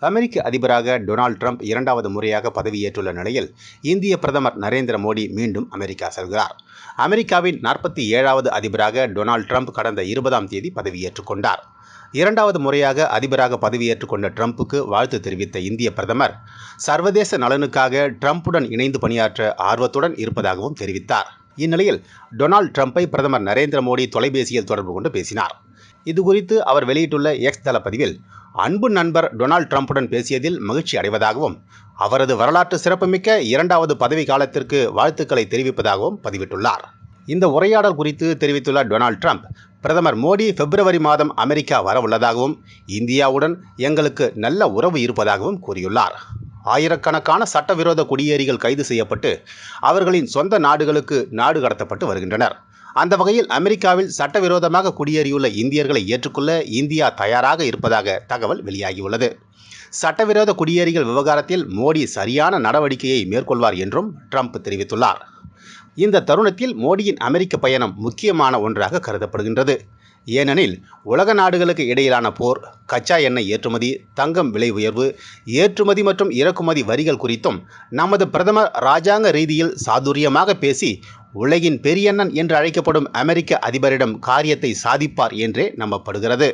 அமெரிக்க அதிபராக Donald Trump இரண்டாவது முறையாக பதவியேற்றுள்ள நிலையில் இந்திய பிரதமர் நரேந்திர மோடி மீண்டும் அமெரிக்கா செல்கிறார். அமெரிக்காவின் நாற்பத்தி ஏழாவது அதிபராக டொனால்ட் ட்ரம்ப் கடந்த இருபதாம் தேதி பதவியேற்றுக் கொண்டார். இரண்டாவது முறையாக அதிபராக பதவியேற்றுக் கொண்ட ட்ரம்புக்கு வாழ்த்து தெரிவித்த இந்திய பிரதமர் சர்வதேச நலனுக்காக ட்ரம்ப்புடன் இணைந்து பணியாற்ற ஆர்வத்துடன் இருப்பதாகவும் தெரிவித்தார். இந்நிலையில் டொனால்ட் ட்ரம்பை பிரதமர் நரேந்திர மோடி தொலைபேசியில் தொடர்பு கொண்டு பேசினார். இதுகுறித்து அவர் வெளியிட்டுள்ள எக்ஸ் தளப்பதிவில் அன்பு நண்பர் டொனால்ட் ட்ரம்புடன் பேசியதில் மகிழ்ச்சி அடைவதாகவும் அவரது வரலாற்று சிறப்புமிக்க இரண்டாவது பதவி காலத்திற்கு வாழ்த்துக்களை தெரிவிப்பதாகவும் பதிவிட்டுள்ளார். இந்த உரையாடல் குறித்து தெரிவித்துள்ள டொனால்ட் ட்ரம்ப் பிரதமர் மோடி பிப்ரவரி மாதம் அமெரிக்கா வரவுள்ளதாகவும் இந்தியாவுடன் எங்களுக்கு நல்ல உறவு இருப்பதாகவும் கூறியுள்ளார். ஆயிரக்கணக்கான சட்டவிரோத குடியேறிகள் கைது செய்யப்பட்டு அவர்களின் சொந்த நாடுகளுக்கு நாடு கடத்தப்பட்டு வருகின்றனர். அந்த வகையில் அமெரிக்காவில் சட்டவிரோதமாக குடியேறியுள்ள இந்தியர்களை ஏற்றுக்கொள்ள இந்தியா தயாராக இருப்பதாக தகவல் வெளியாகியுள்ளது. சட்டவிரோத குடியேறிகள் விவகாரத்தில் மோடி சரியான நடவடிக்கையை மேற்கொள்வார் என்றும் ட்ரம்ப் தெரிவித்துள்ளார். இந்த தருணத்தில் மோடியின் அமெரிக்க பயணம் முக்கியமான ஒன்றாக கருதப்படுகின்றது. ஏனெனில் உலக நாடுகளுக்கு இடையிலான போர் கச்சா எண்ணெய் ஏற்றுமதி தங்கம் விலை உயர்வு ஏற்றுமதி மற்றும் இறக்குமதி வரிகள் குறித்தும் நமது பிரதமர் ராஜாங்க ரீதியில் சாதுரியமாக பேசி உலகின் பெரியண்ணன் என்று அழைக்கப்படும் அமெரிக்க அதிபரிடம் காரியத்தை சாதிப்பார் என்றே நம்பப்படுகிறது.